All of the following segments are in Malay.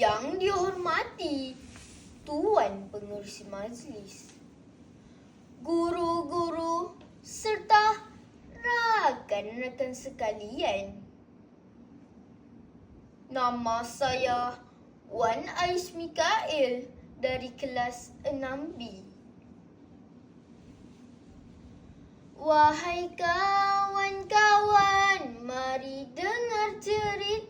yang dihormati Tuan Pengerusi Majlis, guru-guru serta rakan-rakan sekalian. Nama saya Wan Ais Mikael dari kelas 6B. Wahai kawan-kawan, mari dengar cerita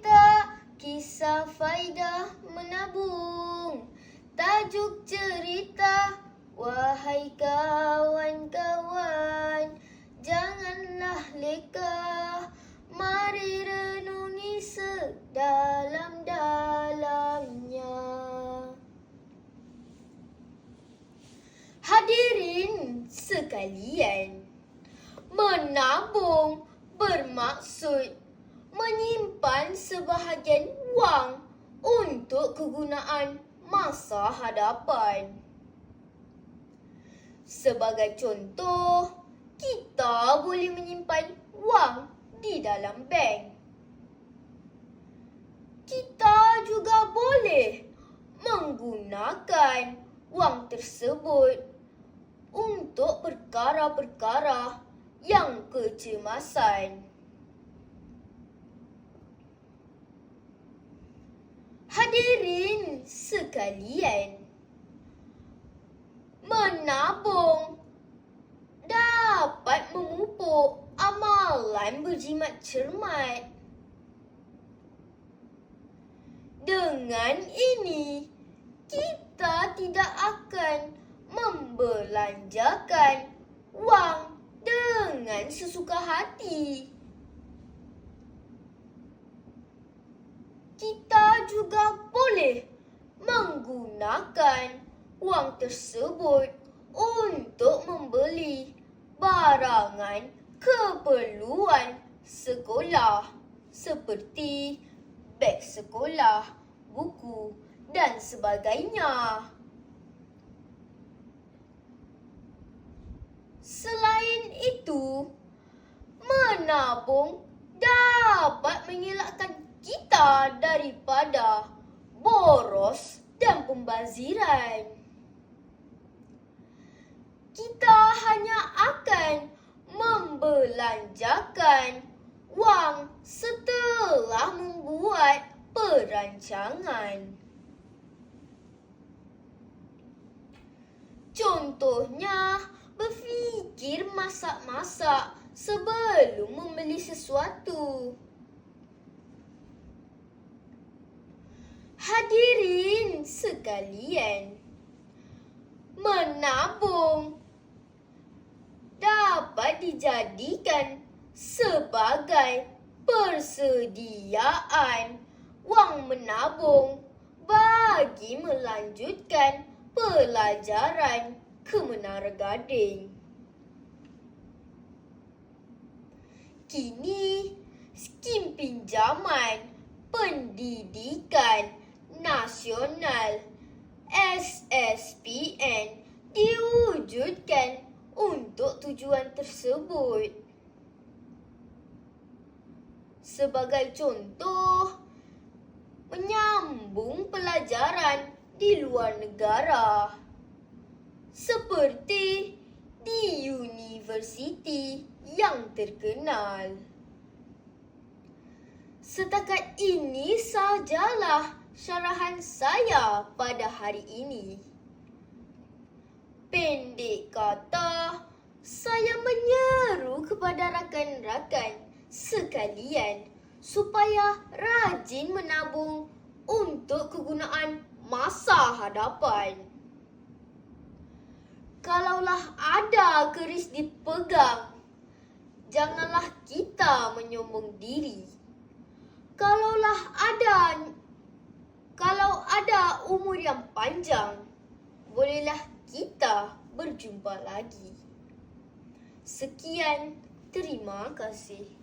kisah Faidah menabung. Tajuk cerita, wahai kawan-kawan, janganlah leka, mari renungi sedalam-dalamnya. Hadirin sekalian, menabung bermaksud menyimpan sebahagian wang untuk kegunaan masa hadapan. Sebagai contoh, kita boleh menyimpan wang di dalam bank. Kita juga boleh menggunakan wang tersebut untuk perkara-perkara yang kecemasan. Hadirin sekalian, menabung dapat memupuk amalan berjimat cermat. Dengan ini, kita tidak akan membelanjakan wang dengan sesuka hati. Kita juga boleh menggunakan wang tersebut untuk membeli barangan keperluan sekolah seperti beg sekolah, buku dan sebagainya. Selain itu, menabung dapat mengelakkan kita daripada boros dan pembaziran. Kita hanya akan membelanjakan wang setelah membuat perancangan. Contohnya, berfikir masak-masak sebelum membeli sesuatu. Hadirin sekalian, menabung dapat dijadikan sebagai persediaan wang menabung bagi melanjutkan pelajaran ke Menara Gading. Kini, skim pinjaman pendidikan nasional SSPN diwujudkan untuk tujuan tersebut. Sebagai contoh, menyambung pelajaran di luar negara seperti di universiti yang terkenal. Setakat ini sajalah syarahan saya pada hari ini. Pendek kata, saya menyeru kepada rakan-rakan sekalian supaya rajin menabung untuk kegunaan masa hadapan. Kalaulah ada keris dipegang, janganlah kita menyombong diri kalaulah ada umur yang panjang, bolehlah kita berjumpa lagi. Sekian, terima kasih.